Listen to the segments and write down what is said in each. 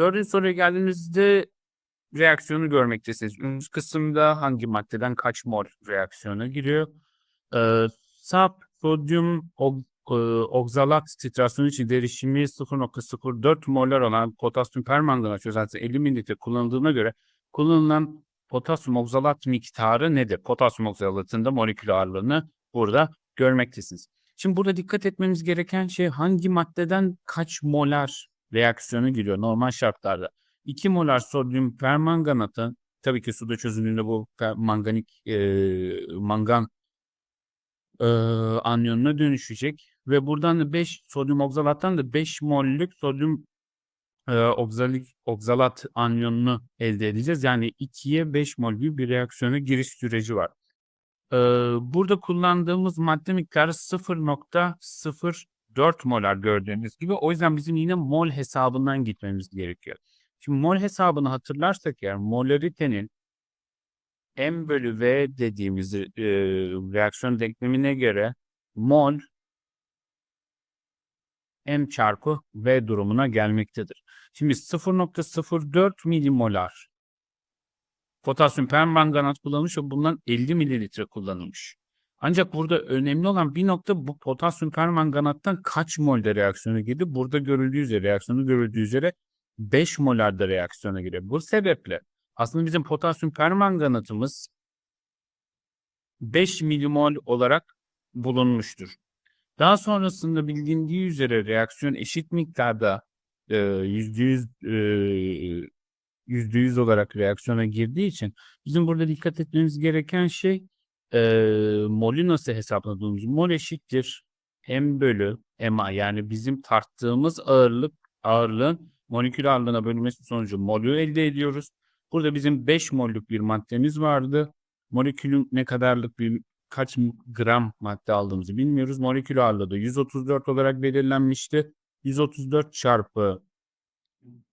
Dördüncü soruya geldiğimizde reaksiyonu görmektesiniz. Üst kısımda hangi maddeden kaç mol reaksiyona giriyor? Ee, sap, sodyum, og, e, oksalat titrasyonu için derişimi 0.04 molar olan potasyum permanganat çözeltisi 50 mililitre kullanıldığına göre kullanılan potasyum oksalat miktarı nedir? Potasyum oksalatında molekül ağırlığını burada görmektesiniz. Şimdi burada dikkat etmemiz gereken şey hangi maddeden kaç molar reaksiyona giriyor normal şartlarda. 2 molar sodyum permanganatın tabii ki suda çözüldüğünde bu manganik e, mangan e, anyonuna dönüşecek ve buradan da 5 sodyum oksalattan da 5 mollük sodyum e, oksalik, oksalat anyonunu elde edeceğiz. Yani 2'ye 5 mol gibi bir reaksiyona giriş süreci var. Ee, burada kullandığımız madde miktarı 0.04 molar gördüğünüz gibi. O yüzden bizim yine mol hesabından gitmemiz gerekiyor. Şimdi mol hesabını hatırlarsak eğer molaritenin M bölü V dediğimiz e, reaksiyon denklemine göre mol M çarpı V durumuna gelmektedir. Şimdi 0.04 milimolar potasyum permanganat kullanılmış ve bundan 50 mililitre kullanılmış. Ancak burada önemli olan bir nokta bu potasyum permanganattan kaç molde reaksiyona girdi? Burada görüldüğü üzere, reaksiyonu görüldüğü üzere 5 molarda reaksiyona giriyor. Bu sebeple aslında bizim potasyum permanganatımız 5 milimol olarak bulunmuştur. Daha sonrasında bildiği üzere reaksiyon eşit miktarda e, %100 e, %100 olarak reaksiyona girdiği için bizim burada dikkat etmemiz gereken şey e, molü hesapladığımız mol eşittir m bölü ma yani bizim tarttığımız ağırlık ağırlığın molekül ağırlığına bölünmesi sonucu molü elde ediyoruz. Burada bizim 5 mollük bir maddemiz vardı. Molekülün ne kadarlık bir kaç gram madde aldığımızı bilmiyoruz. Molekül ağırlığı da 134 olarak belirlenmişti. 134 çarpı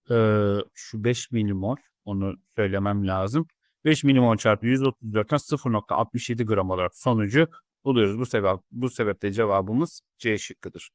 Eee, şu 5 milimol onu söylemem lazım. 5 milimol çarpı 134'ten 0.67 gram olarak sonucu buluyoruz. Bu sebep bu sebeple cevabımız C şıkkıdır.